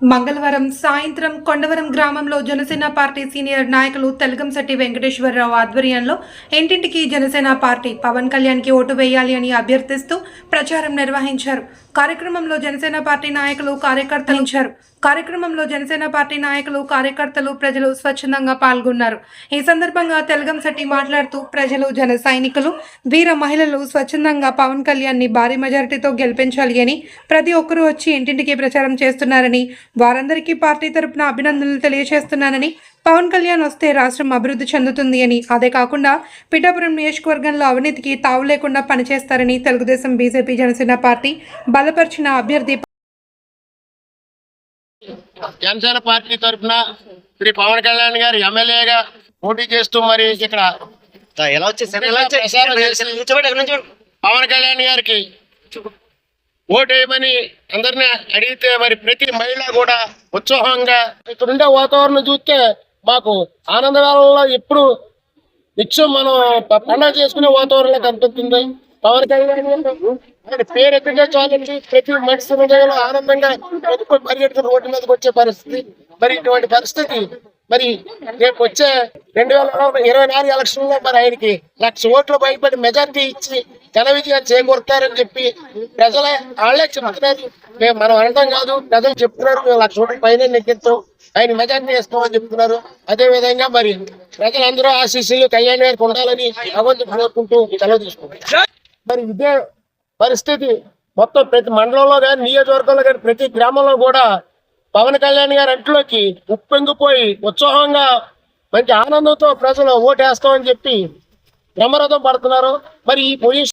మంగళవారం సాయంత్రం కొండవరం గ్రామంలో జనసేన పార్టీ సీనియర్ నాయకులు తెలగంశెట్టి వెంకటేశ్వరరావు ఆధ్వర్యంలో ఇంటింటికి జనసేన పార్టీ పవన్ కళ్యాణ్కి ఓటు వేయాలి అని అభ్యర్థిస్తూ ప్రచారం నిర్వహించారు. కార్యక్రమంలో జనసేన పార్టీ నాయకులు కార్యకర్తలు ఇచ్చారు. కార్యక్రమంలో జనసేన పార్టీ నాయకులు కార్యకర్తలు ప్రజలు స్వచ్ఛందంగా పాల్గొన్నారు. ఈ సందర్భంగా తెలగంశెట్టి మాట్లాడుతూ ప్రజలు జన సైనికులు వీర మహిళలు స్వచ్ఛందంగా పవన్ కళ్యాణ్ని భారీ మెజారిటీతో గెలిపించాలి అని ప్రతి ఒక్కరూ వచ్చి ఇంటింటికి ప్రచారం చేస్తున్నారని వారందరికీ పార్టీ తరపున అభినందనలు తెలియజేస్తున్నానని పవన్ కళ్యాణ్ వస్తే రాష్ట్రం అభివృద్ధి చెందుతుంది అని. అదే కాకుండా పిఠాపురం నియోజకవర్గంలో అవినీతికి తావు లేకుండా పనిచేస్తారని తెలుగుదేశం బీజేపీ జనసేన పార్టీ బలపరిచిన అభ్యర్థి జనసేన పార్టీ తరఫున శ్రీ పవన్ కళ్యాణ్ గారు ఎమ్మెల్యేగా పోటీ చేస్తూ మరి ఇక్కడ. పవన్ కళ్యాణ్ గారికి ఓటేయమని అందరిని అందరినీ అడిగితే మరి ప్రతి మహిళ కూడా ఉత్సాహంగా ఇక్కడ ఉండే వాతావరణం చూస్తే మాకు ఆనందవేళలో ఎప్పుడు నిత్యం మనం పండగ పండుగ చేసుకునే వాతావరణం కనిపిస్తుంది పవన్ కళ్యాణ్ పేరు చాలండి ప్రతి మనిషి హృదయంలో ఆనందంగా పరిగెడుతున్న రోడ్డు మీదకి వచ్చే పరిస్థితి. మరి ఇటువంటి పరిస్థితి మరి రేపు వచ్చే రెండు వేల ఇరవై నాలుగు ఎలక్షన్లో మరి ఆయనకి లక్ష ఓట్లు భయపడి మెజార్టీ ఇచ్చి ఘన విజయం చేకూరుతారని చెప్పి ప్రజలే వాళ్ళే చెప్తున్నారు. మేము మనం అనడం కాదు ప్రజలు చెప్తున్నారు మేము లక్ష ఓట్ల పైన నెగ్గిస్తాం ఆయన మెజార్టీ ఇస్తామని చెప్తున్నారు. అదే విధంగా మరి ప్రజలందరూ ఆశీస్సులు కళ్యాణ్ గారికి ఉండాలని భగవంతుడు కోరుకుంటూ సెలవు తీసుకుంటారు మరి ఇదే పరిస్థితి మొత్తం ప్రతి మండలంలో కానీ నియోజకవర్గంలో కానీ ప్రతి గ్రామంలో కూడా పవన్ కళ్యాణ్ గారి అంట్లోకి ఉప్పెంగిపోయి ఉత్సాహంగా మంచి ఆనందంతో ప్రజలు ఓటేస్తామని చెప్పి బ్రహ్మరథం పడుతున్నారు. మరి ఈ పొజిషన్